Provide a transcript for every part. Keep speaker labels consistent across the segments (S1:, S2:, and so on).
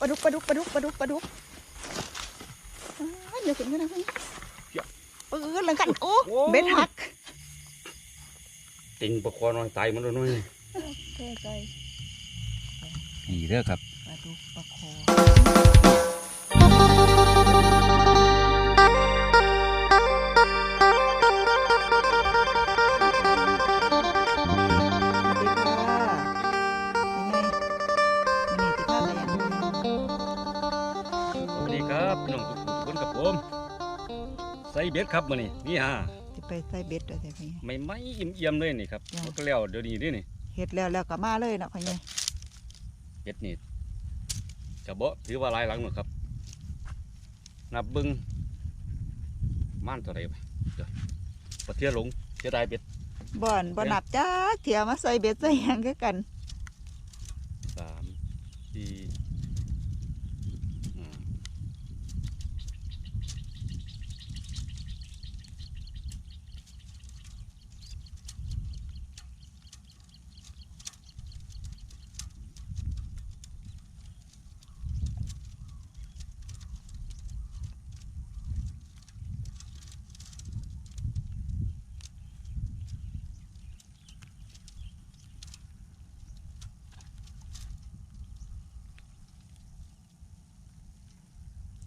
S1: ปลาดุกปลาดุกปลาดุกปลาดุกปลาดุกอ้าวเดี๋ยวขึ้นกันนะเพื่อนเออหลังกันโอ้เบ็ดหัก
S2: ติงประคอน้อยตายมันแล้วน้อย
S1: ใช่ใช่
S2: ดีเด้อครับ
S1: ปลาดุกปลาคอ น้อง
S2: ทุกคนกับผม ใส่เบ็ดครับมื้อนี้นี่ฮะ
S1: จะไปใส่เบ็ดอะไรไปไง
S2: ไม่ไม่เอี่ยมๆเลยนี่ครับ
S1: จ้ะ
S2: มันก็แล้วเดี๋ยวนี้นี่นี่
S1: เฮ็ดแล้วแล้วก็มาเลยนะพ่อใหญ่
S2: เบ็ดนี่กระเบาะถือว่าหลายหลังหมดครับ นับเบึงม่านเท่าไหร่วะเดี๋ยวปะเทียหลงเสียดายเบ็ด
S1: บ่อนบ่นับจ้าเถียมาใส่เบ็ดใส่หยังคือกัน
S2: สามสี่ห้า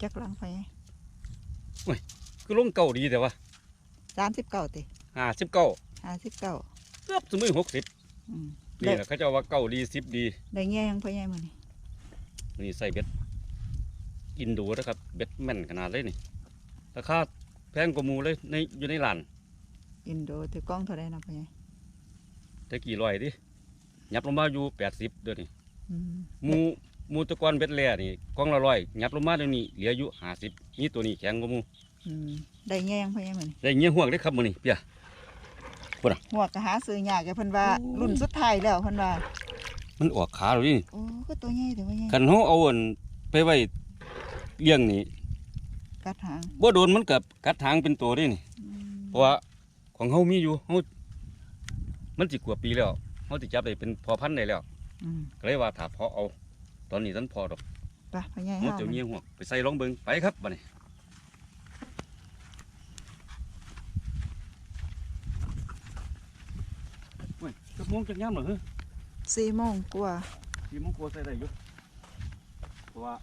S1: จักหลังไป
S2: คือลงเก่าดีแต่ว่า
S1: สามสิบเก้าติ
S2: ห้าสิบเก้า
S1: ห้าสิบเก้า
S2: เกือบสมือหกสิบ
S1: อืม
S2: นี่
S1: ได้
S2: แหละเขาเจะว่าเก่าดีสิบดี
S1: ได้เงี้ยยังพ่อใหญ่มื้อนี้
S2: นี่ใส่เบ็ดอินโดูนะครับเบ็ดแม่นขนาดเลยนี่ราคาแพงกว่าหมูเลยในอยู่ในร้าน
S1: อินโดถือกล้องเท่าไรนะพ่อใหญ่
S2: แต่กี่ร้อยดิยับลงมาอยู่แปดสิบเดี๋ยวนี้
S1: อืม
S2: ห มูหมูตะกอนเบ็ดแล่นี่กล่องละร้อยยับลงมาเดี๋ยวนี้เหลืออยู่ห้าสิบนี่ตัวนี้แข็งกว่าหมู
S1: อืมได้เงี้ยยังพ่อใหญ่มื้อนี้
S2: ได้เงี้ยห่วงได้ครับมือนี่เปีย
S1: หัวกก็หาซื้อยากแกเพิ่นว่ารุ่นสุดท้ายแล้วเพิ่นว่า
S2: มันออกขาเลยนี่
S1: โอ้ก็ตัวใหญ่แต่ว่าใหญ่
S2: คันเขาเอาอันไปไว้เลี้ยงนี่
S1: กัดหาง
S2: บ่โดนมันกับกัดทางเป็นตัวนี่นี่
S1: อืม
S2: เพราะว่าของเขามีอยู่เขามันจิกว่าปีแล้วเขาติจับได้เป็นพอพันธุ์ได้แล้ว
S1: อืม
S2: ก็เลยว่าถ้าพอเอา ตอนนี้ท่านพอดอก
S1: ไปพ่อใหญ่
S2: มัน
S1: เฮา
S2: จะเงี้ยหัวไปใส่ลองเบิงไปครับบัดนี้เว้ยจะมองจะย่ำเหรอเฮ้ย
S1: สี่โมงกว่า
S2: พี่มองกลัวใส่ได้อยู่เพราะว่า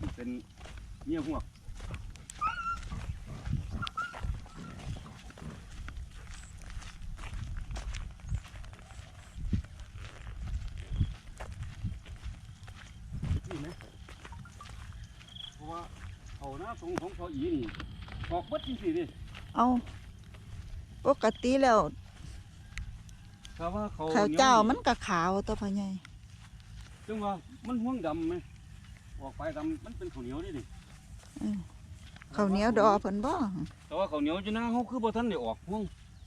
S2: มันเป็นเงี้ยหัวนี่ไหมเพราะว่าเขา หน้าทรงของเขาอีนี่ออกเบิดจริงๆดิ
S1: เอาปกติแล้ว
S2: ถ้าว่าเขา
S1: ข้าวเจ้ามันก็ขาวตัวพ่อใหญ่
S2: จังว่ามันห่วงดำไหมออกไปดำมันเป็นข้าวเหนียวนี่ดิ
S1: อืมข้าวเหนียวดอเพิ่นบ่
S2: แต่ว่าข้าวเหนียวอยู่หน้าเขาคือบ่ทันได้ออกห่วง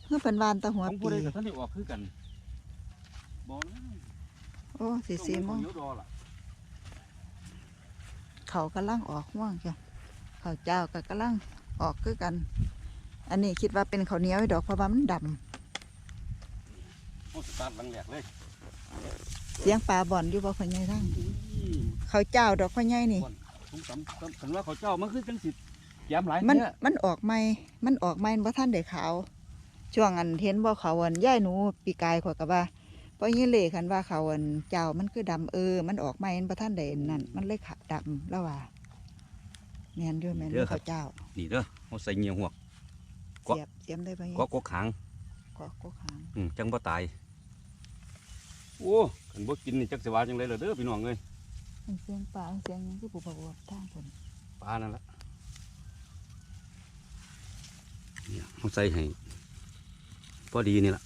S1: เพื่อเพิ่นวานแตะหัว
S2: ของผู้
S1: ปี
S2: ใดก็ท่านได้ออกคือกันบ่นะ
S1: โอ้สี่สี่โมง
S2: ต้องเป็นข้าวเหนียวดอล่ะ
S1: เขากำลังออกม่วงจ้ะ ข้าวเจ้าก็กำลังออกคือกัน อันนี้คิดว่าเป็นข้าวเหนียวอยู่ดอกเพราะว่ามันดำ
S2: โอ้สตาร์ทหลังแหลกเลย
S1: เสียงปลาบ่อนอยู่บ่พ่อใหญ่ทั้งข้าวเจ้าดอกพ่อใหญ่นี่
S2: ผมสำสำคัญว่าเขาเจ้ามันคือจังสิแก้มหลาย
S1: มัน
S2: เนี่ย
S1: มันออกใหม่มันออกใหม่บ่ทันได้ขาว ช่วงอันเห็นบ่เขาอันย่ายหนูปีกายขอยก็ว่าเพราะยี่เล่คันว่าเขาอันเจ้ามันคือดำเออ มันออกใหม่มันบ่ทันได้นั่นมันเลยขะดำแล้วว่า แม่นอยู่แม่นอยู่ข้าวเจ้า
S2: นี่เด้อเขาใส่เงียหัวกวัก
S1: เสียบเสียมได้บ่
S2: ก็กกหาง
S1: ก็ก็ขาง
S2: อืมจังบ่ตาย โอ้คันบ่กินนี่จักสิว่าจังได๋ล่ะเด้อพี่น้องเอ้ย
S1: มันเสียงปลาเสียงหยังคือปุบปับปุบปับทางเพิ่น
S2: ปลานั่นล่ะเนี่ยเขาใส่ให้พอดีนี่ล่ะ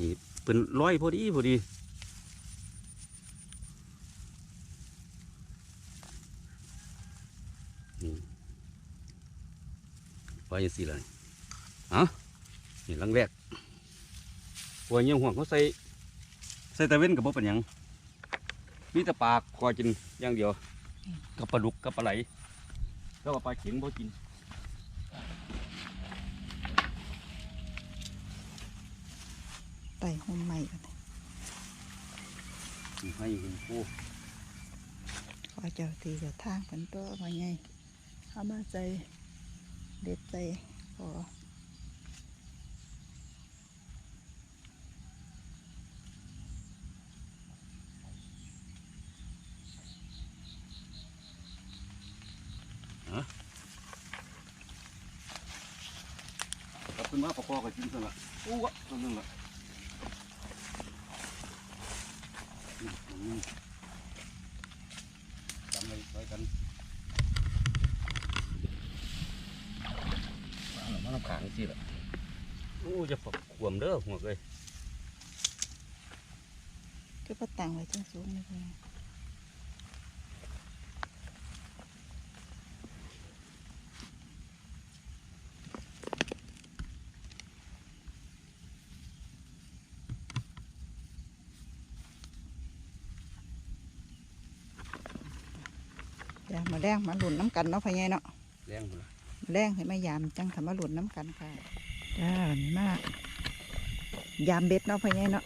S2: นี่เป็นร้อยพอดีพอดี ว้ยังสี่เลยเอะนี่หลังแรกหัวเงี้ยห่วงเขาใส่ใส่ตะเว้นกับบ่เป็นหยังมีแต่ปลาคอยกินอย่างเดียวกับปลาดุกกับปลาไหลแล้วก็ปลาเข็งบ่กิน
S1: ไต่ห่มใหม่กัน
S2: ให้คุณครู
S1: ขอเจ้าทีเจ้าทางเพิ่นตัวว่าไงเอามาใจ เด็ดใจขอ
S2: กลับขึ้นมาประกอบกับจิ้มตัวละอู้วะตัวนึงละนี่ตัวนี้จำไว้ไว้กันมาแล้วมาน้ำขาง สิละอู้จะฝักขวมเด้อหัวเลย
S1: คือประตังไว้จังสูงเลยเพิ่นเดี๋ยวมาแรงมาหลุนน้ำกันเนาะพ่อใหญ่เนาะ
S2: แรงพุ่นละ
S1: มา แรงให้มายามจังทำมาหลุนน้ำกันค่ะจ้านี่มากยามเบ็ดเนาะพ่อใหญ่เนาะ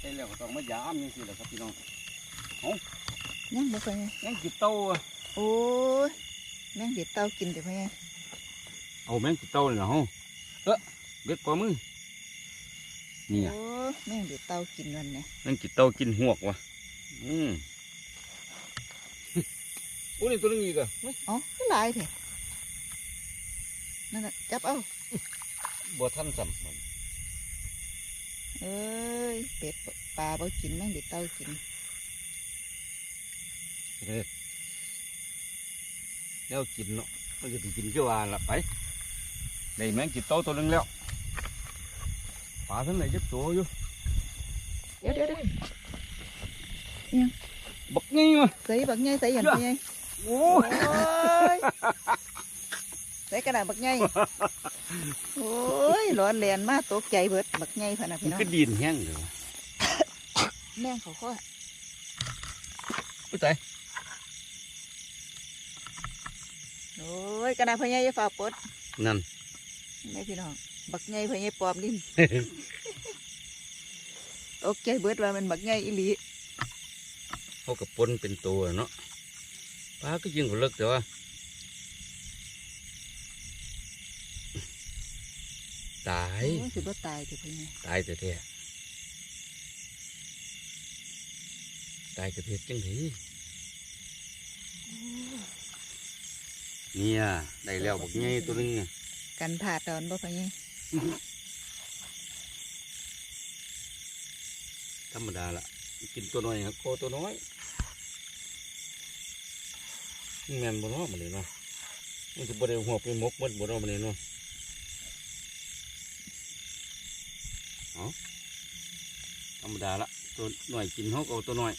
S2: ได้แล้วก็ต้องมายามยังสิละครับพี่น้อง
S1: ยังบ่พ่อใหญ่
S2: ยังจิบเต้าอะ
S1: โอ้ยแมงเด็ดเต้ากินเดี๋ยวพ่อใหญ่
S2: เอาแมงจิบเต้าเลยนะฮะเอ๊ะเบ็ดปลามือนี่อะ
S1: โอ้ยแมงเด็ดเต้ากินวันเนี่ย
S2: แมงจิบเต้ากินหวกวะอืมโอ้นี่ตัวนึงอีกอะ
S1: อ๋อก็หลายเถอะนั่นน่ะจับเอา
S2: บ่ทันสัมมัน
S1: เอ้ยเป็ดปลาบ่กินแมงเด็ดเต้ากิน
S2: เด้อแล้วกินเนาะมันจะไปกินเจ้าว่าละไปได้แมงจิบเต้าตัวนึงแล้วปลาทั้งไหนจับตัวอยู่
S1: เดี๋ยวเดี๋ยวเดี๋ยว
S2: บักนี่มา
S1: ใส่บักใหญ่ใส่หยัน
S2: เชื่อ
S1: พ่อใหญ่
S2: โอ้
S1: โอ้ยใส่กระดาษบักใหญ่โอ้ยร้อนแรงมากตกใจเบิดบักใหญ่พะนะ
S2: มั
S1: พี่
S2: น
S1: น้อง
S2: ก็ดินแห้งเลยวะ
S1: แม่งเขาก็
S2: อุ้ยตาย
S1: โอ้ยกระดาษพ่อใหญ่อย่าฝ่าปลด
S2: นั่น
S1: แม่พี่น้องบักใหญ่พ่อใหญ่ปลอมลิ้นตกใจเบิดว่ามันบักใหญ่อีหลี
S2: เขากับปนเป็นตัวเนาะ ปลาก็ยิงหัวเลิกแต่ว่าตาย
S1: โอ้ยสิบ่ตายสิพ่อใหญ่
S2: ตายแต่แท้ตายกระเทียจังไงเนี่ยได้แล้วบอกไงตัวนึงอะ
S1: กันผ่าตอนบ่พ่อใหญ่
S2: ธรรมดาละกินตัวน้อยครับโคตัวน้อยนี่ แมนบนน้อมันเลยเนาะมันจะบริหัวไปมกมันบนน้อมันเลยเนาะเอาธรรมดาละตัวน้อยกินเขาก็เอาตัวน้อย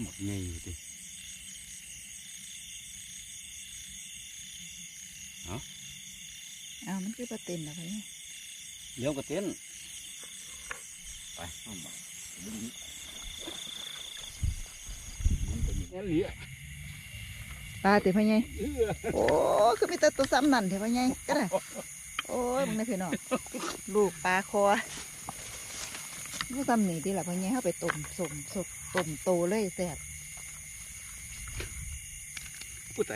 S2: หมดไงอยู่ดิ
S1: อ้าวมันคือปลาเต็มแล้วพ่อใหญ่
S2: เลี้ยวกระเต้นไปเอามาดึง นี้มันเป็นอย่างนี้เหลีย
S1: ปลาติพ่อใหญ่
S2: เอื้อ
S1: โอ้คือมีแต่ตัวซ้ำนั่นเถอะพ่อใหญ่ก็ได้โอ้ยมึงนะพี่น้องลูกปลาคอลูกซ้ำนี่ที่ละพ่อใหญ่เข้าไปต้มสมสดต้มโตเลยแซ่บ
S2: ผู้ใด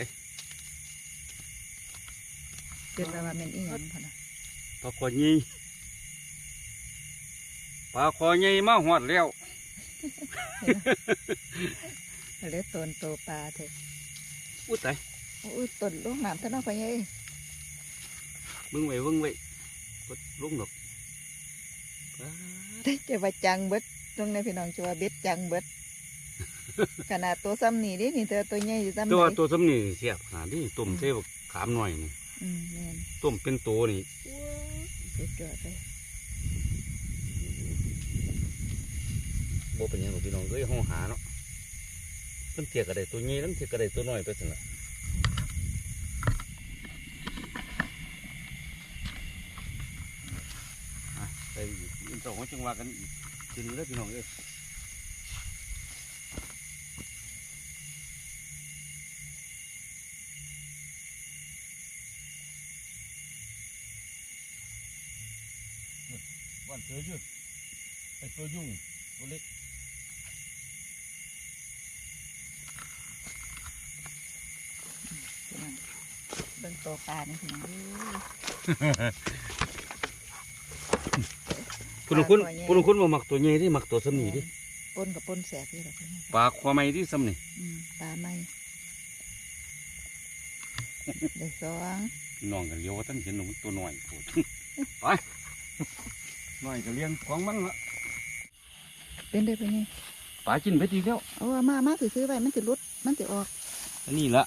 S1: เกิดว่าเป็นอีหยังพ่อนะ
S2: ปลาคอใหญ่ปลาคอใหญ่มาหอดแล้ว
S1: เล็ดต้นโตปลาเถอะ
S2: ผู้ใด
S1: โอ้ยต้นลูกน้ำเท่านั้นพ่อใหญ่
S2: มึงไว้มึงไว้กดลุงดอกป๊าด
S1: จะว่าจังเบิดตรงนี้พี่น้องจะว่าเบ็ดจังเบิดขนาดตัวซ้ำนี่ดินี่เธอตัวใหญ่อยู่ซ้ำ
S2: ตัว
S1: ไหน
S2: ตัวสำนี่เสียบขนาดนี้ต้มเทบกขามหน่อยนี่
S1: อืมแม่น
S2: ต้มเป็นตัวนี่
S1: สุดยอดเลย
S2: บ่เป็นหยังหรอกพี่น้องเอ้ยห้องหาเนาะ ตั้งเทียกระไดตัวใหญ่ตั้งเทียกระไดตัวน้อยไปสิละอะไปอีกอินโตของจังหวะกันอีกทีนึงแล้วพี่น้องเอ้ยก่อนเสือยืดไอตัวยุ่งตัวเล็ก
S1: พี่น้องเบิ่ง ตัวปลานี่พี่น้องเอ้ย
S2: คุณคุณคุณคุณมาหมักตัวใหญ่ที่หมักตัวสำนีดิ
S1: ปนกับปนแสบนี่แหละพี่น้อง
S2: ปลาควาไม่ที่สำนี
S1: อืมปลาไหมเด็กสอง
S2: น้องกันเดียวว่าท่านเห็นหนูตัวหน่อยโผดไปหน่อยก็เลี้ยงของมันละ
S1: เป็นได้เป็นไง
S2: ปลากินไปทีแล้ว
S1: เอาว่ามามาถือซื้อไว้มันจะรุดมันจะออก
S2: อันนี้ละ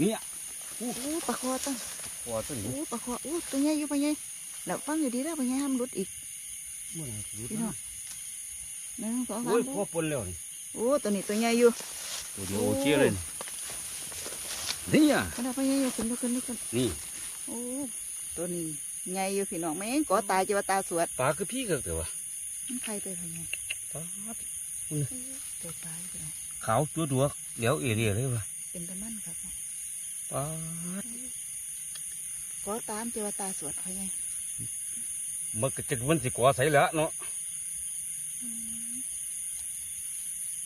S2: เนี่ย
S1: โอ้ปลาคอตั้ง
S2: พอตัว
S1: โอ้
S2: นี้
S1: ปลาคอโอ้ตัวใหญ่อยู่ปลาใหญ่แล้วฟังอยู่ดีแล้วปลาใหญ่ห้ามรุดอีก
S2: มัน
S1: พี่น้องหนึ่งสองสา
S2: โอ้ย
S1: ม
S2: พอปนแล้วนี่
S1: โอ้ตัวนี้ตัวใหญ่อยู่
S2: ตัวเดียวโอเคเลยนี่อะ
S1: ขนาดปลาใหญ่อยู่ขึ้นยกขึ้นยกขึ้น
S2: นี่
S1: โอ้ตัวนี้ใหญ่อยู่พี่น้องแม่งก่อตายจะว่าตาสวด
S2: ปลาคือพี่เกิดแต่ว่า
S1: มันใครไปปลาใหญ่
S2: ปลา
S1: ตัวตายพี่น้อง
S2: ขาวตัวดัวเหลียวเอเรียเลยว่ะ
S1: เป็นตะมันครับ
S2: ปลา
S1: ก่อตามจะว่าตาสวดปลาใหญ่
S2: มันก็จะมันสิกว่าใส่แล้วเนาะ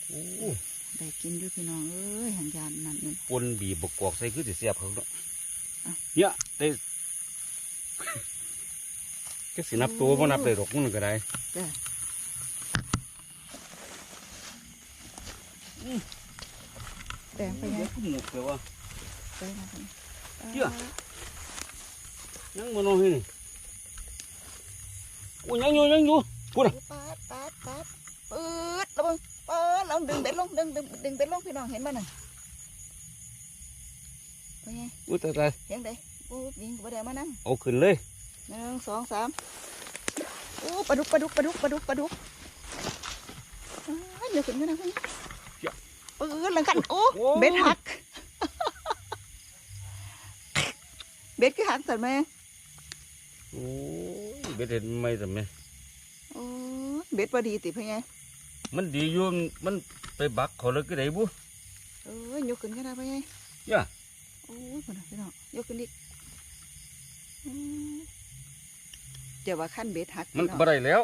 S2: โอ้
S1: ได้กินอยู่พี่น้องเอ้ยหันยานนั่นนี่
S2: ปนบีบบกกอกใส่คือสิเสียบเขาเนาะ
S1: อะ
S2: เนี่ยแต่ก็สินับตัวบ่นับเลยหรอกมันก็ได้
S1: จ้ะแดงไปไง
S2: หมดแต่ว่า
S1: ไปนะพี่
S2: เหี้ยยังบ่น้อยนี่โอ้ยังอยู่ยังอยู่พูดอะ
S1: ปาดปาดปาดปืดระเบิงปาดลองดึงเบ็ดลงดึงดึงดึงเบ็ดลงพี่น้องเห็นมั้ยน่ะไปไง
S2: อุ้ยตายตาย
S1: เห็นเด้โอ้ยิงกระเดี๋ยวมานั่ง
S2: เอาขึ้นเลย
S1: หนึ่งสองสามโอ้ปลาดุกปลาดุกปลาดุกปลาดุกปลาดุกอ้าวเดี๋ยวขึ้นกันนะพี่ปืดหลังกันโอ้เบ็ดหัก เบ็ดคือหักสัตว์ไหม
S2: โอ้ยเบ็ดเห็นไหม่ทำไม
S1: โอ้เบ็ดพอดีติพี่ไง
S2: มันดีอยู่มันไปบักเขาเลยก็ได้บุ
S1: เอ้ยยกขึ้นกันนะพี่ไง
S2: ย่า
S1: โอ้ยคนน่ะพี่น้องยกขึ้นอีกอืมเดี๋ยวว่าขั้นเบ็ดหัก
S2: มัน
S1: พี่น้อง
S2: บ่ได้แล้ว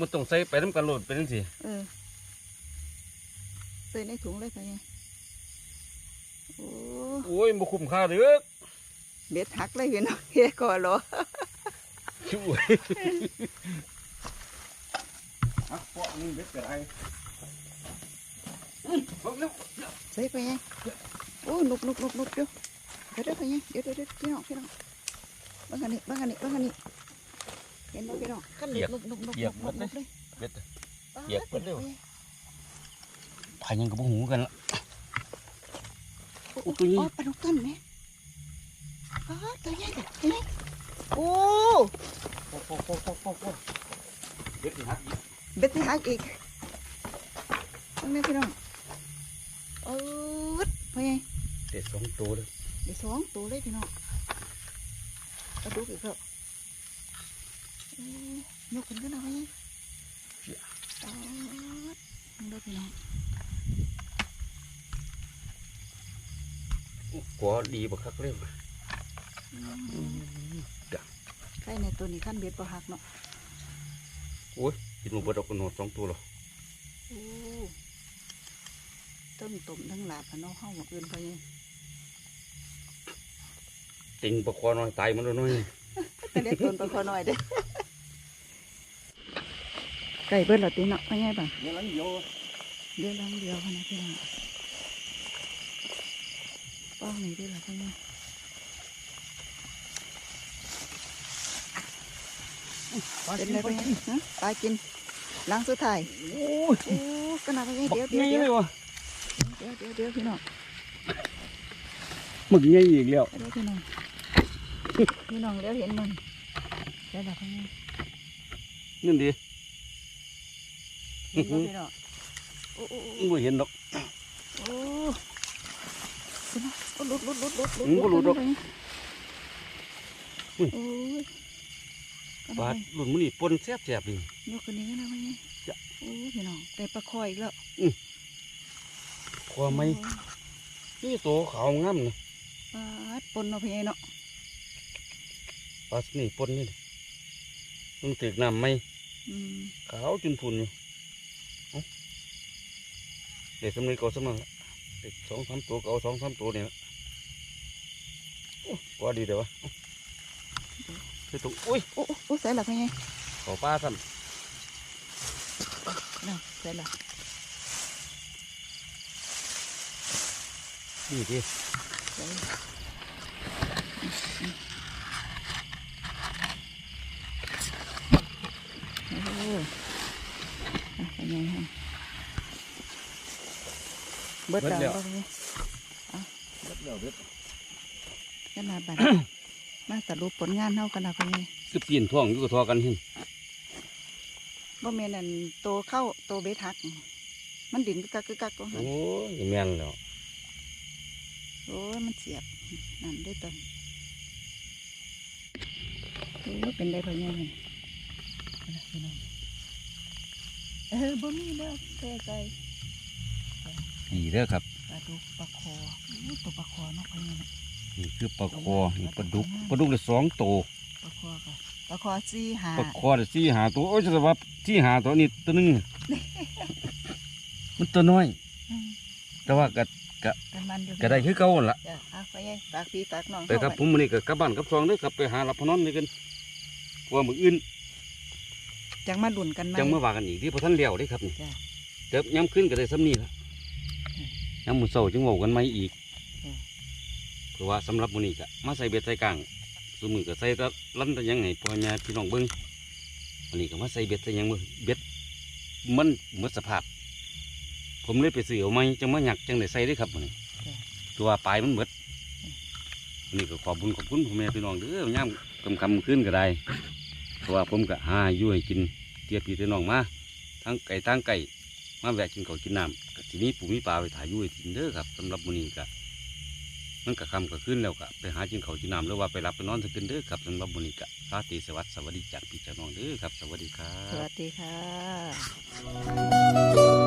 S2: มันต้องใส่ไปน้ำกันโหลดเป็นจังซี่
S1: เออใส่ในถุงเลยพี่ไงโอ้
S2: โอ้ยบ่คุ้มค่าเด้อ
S1: เบ็ดหักเลยพี่น้องเฮ้ยก่อนเหรอ
S2: ช่วยฮักเปาะนี่เบ็ดก็ได้อืมบักแล้ว
S1: ใส่ไปไงโอ้นุกนุกนุกนุกเดี๋ยวเดี๋ยวเดี๋ยวไปไงเดี๋ยวเดี๋ยวเดี๋ยวพี่น้องพี่น้องบ้างกันนี่บ้างกันนี่บ้างกันนี่เห็นไหมพี่น้องขั้นนุกนุกนุกนุกนุกนุกนุกเลย
S2: เบ็ด
S1: ป๊าด
S2: เหยียบเบิดเลย
S1: ไปไง
S2: พายังกับบ่หูกันละ
S1: โอ้
S2: โอ้ตัวนี้
S1: อ๋อปลาดุกต้นไหม อ๋อตัวใหญ่แบบเห็นไหมโอ้
S2: โอ้โหโอ้โหโอ้โหเบ็ดสิฮักอีก
S1: เบ็ดที่หักอีกตรงนี้พี่น้องเออไปไง
S2: เด็ดสองตัวเลย
S1: เดี๋ยวสองตัวเลยพี่น้องกระดูกอีกแล้วเอ้ยยกขึ้นกันเอาไปไงอ๋อมันได้พี่น้อง
S2: กว่าดีบักคักเลยว่ะ
S1: อืม ใครในตัวนี้ขั้นเบ็ดปหักเนาะ
S2: โอ้ยกินหมูเบิดออกกันหนดสองตัวหรอ
S1: โอ้ต้นตุ่มทั้งหลาบกันเนาะห้องหมดอื่นไปไง
S2: จริงปลาคอน้อยตายมันแล้วน้อย
S1: แต่เล็กต้นไปคอหน่อยเด้อไก่เบิดเหรอตีเนาะไปไงบ้าง
S2: เดี๋ยวหลังเดียว
S1: เดี๋ยวลังเดียวพอนะพี่น้องป้องนี่ด้วยเหรอไปไง เป็นไรไปไงฮะปลากินล้างสุดท้าย
S2: โอ้ย
S1: โอ้ก็น่าไปไง
S2: บัก
S1: เดี๋ยวเดี๋ยว
S2: ใหญ่
S1: เดี๋ยว
S2: เลยวะ
S1: เดี๋ยวเดี๋ยวเดี๋ยวพี่น้อง
S2: หมึกใหญ่อีกแล้ว
S1: เดี๋ยวพี่น้องพี่น้องเดี๋ยวเห็นมันเดี๋ยวเราไปไง
S2: นั่นดิ
S1: เห็นบ่พี่น้องโอ้โอ้โอ้
S2: ไม่เห็นดอก
S1: โอ้พี่น้องโอ้หลุดหลุดหลุดหลุด
S2: อืมบ่หลุดหรอก
S1: ไปไง
S2: อุ้ย
S1: โอ้ยก็
S2: บา
S1: น่า
S2: ด
S1: ไป
S2: หลุนมันนี่ปนแซ่บแซ่บๆนี่
S1: ยกขึ้นนี้ก็น่าไปไง
S2: จ้ะ
S1: โอ้พี่น้องได้ปลาคอยอีกแล้ว
S2: คอไม่นี่ตัวขาวงามนะ
S1: ปลาดปนเนาะพี่ไงเนาะ
S2: ปลาสนี่ปนนี่ต้องตึกน้ำไหม
S1: อืม
S2: ขาวจุนพุนอยู่เอ้าเด็กสำเร็จก็สำนักละเด็กสองสามตัวก็เอาสองสามตัวเนี่ยละโอ้ว่าดีเดี๋ยววะ เอ้าเฮ้ยตรงอุ้ย
S1: โอ้โอ้โอ้ใส่ละพ่อใหญ่
S2: ขอป้าซ้
S1: น่ะใส่ละำ
S2: นี่ดิ
S1: ใส่โอ้โหอะพ่อใหญ่ฮะเบิดแล้วพ่อใหญ่
S2: เบิดแล้วเบิด
S1: กันนาบัด มาสรุปผลงานเฮากันนะพ่อใหญ่
S2: คือปีนท่องอยู่กับทอกันหิน
S1: บ่แม่นอันโตเข้าโตเบทัก มันดินกึกกักกึกกักก็หัน
S2: โอ้ยแม่นแล้ว
S1: โอ้ยมันเสียบนั่นได้ตอนโอ้ยเป็นได้พ่อใหญ่นี่เอาล่ะพี่น้องเออบ่มีแล้วแก้ใจ
S2: นี่เด้อครับ
S1: ปลาดุกปลาคออู้ตัวปลาคอเนาะพ่อใหญ่เนาะ
S2: นี่คือปลาคอนี่ปลาดุกปลาดุกได้สองตัว
S1: ปลาคอก็ปลาคอสี่หา
S2: ปลาคอได้สี่หาตัวโอ้ยจะว่าที่หาตัวนี้ตัวหนึงมันตัวน้อย
S1: อืม
S2: แต่ว่าก็
S1: กันมันอยู่
S2: ก็ได้คือเก่าหั่นล่ะ
S1: จ้ะอะพ่อใหญ่ฝากพี่ฝากน้อง
S2: แต่ครับ
S1: เข้า
S2: ผ
S1: ไป
S2: มมื้อนี้ก็กลับบ้านกลับซองเด้อครับไปหาหลับพนอนด้วยกันเพราะว่ามื้ออื่น
S1: จังมาดุนกันไหม
S2: จังมาว่ากันอีกที่พอท่านเลี้ยวเด้ครับนี่
S1: จ้ะ
S2: เดี๋ยวย้ำขึ้นก็ได้ซ้ำนี่ละ
S1: อืม
S2: ย้ำมื้อเช้าจึงเว้ากันใหม่อีก
S1: อืม
S2: เพราะว่าสำหรับมื้อนี้ก็มาใส่เบ็ดใส่กลางซุมือก็ใส่ตะลั่นแตะยังให้พ่อแม่พี่น้องเบิ่งอันนี้ก็มาใส่เบ็ดใส่ยังมือเบ็ดมันหมดสภาพ ผมเลยไปซื้อเอาใหมจังมาหยักจังได้ใส่เด้ครับมื้อนี้
S1: จ้ะ
S2: ตัวปลายมันหมดอันนี้ก็ขอบคุญขอบคุณพ่อแม่พี่น้องเด้อย่ามกำคำขึ้นก็ได้เพราะว่าผมก็หาอยู่ให้กินเตี้ยพี่เตียน้องมาทั้งไก่ทั้งไก่มาแวะกินข้าวกินน้ำทีนี้ปู่มีปลาไปถ่ายยู่ให้กินเด้อครับสำหรับมื้อนี้ก็ มันกะคำกะขึ้นแล้วก็ไปหาจินข้าจีนามหรือว่าไปรับไปนอนสักคืนเด้อครับสำหรับมื้อนี้ก็ราตีสวัสดิ์สวัสดีจากพี่จาน้องเด้อครับ สวัสดีครับ ส
S1: วัสดีค่ะ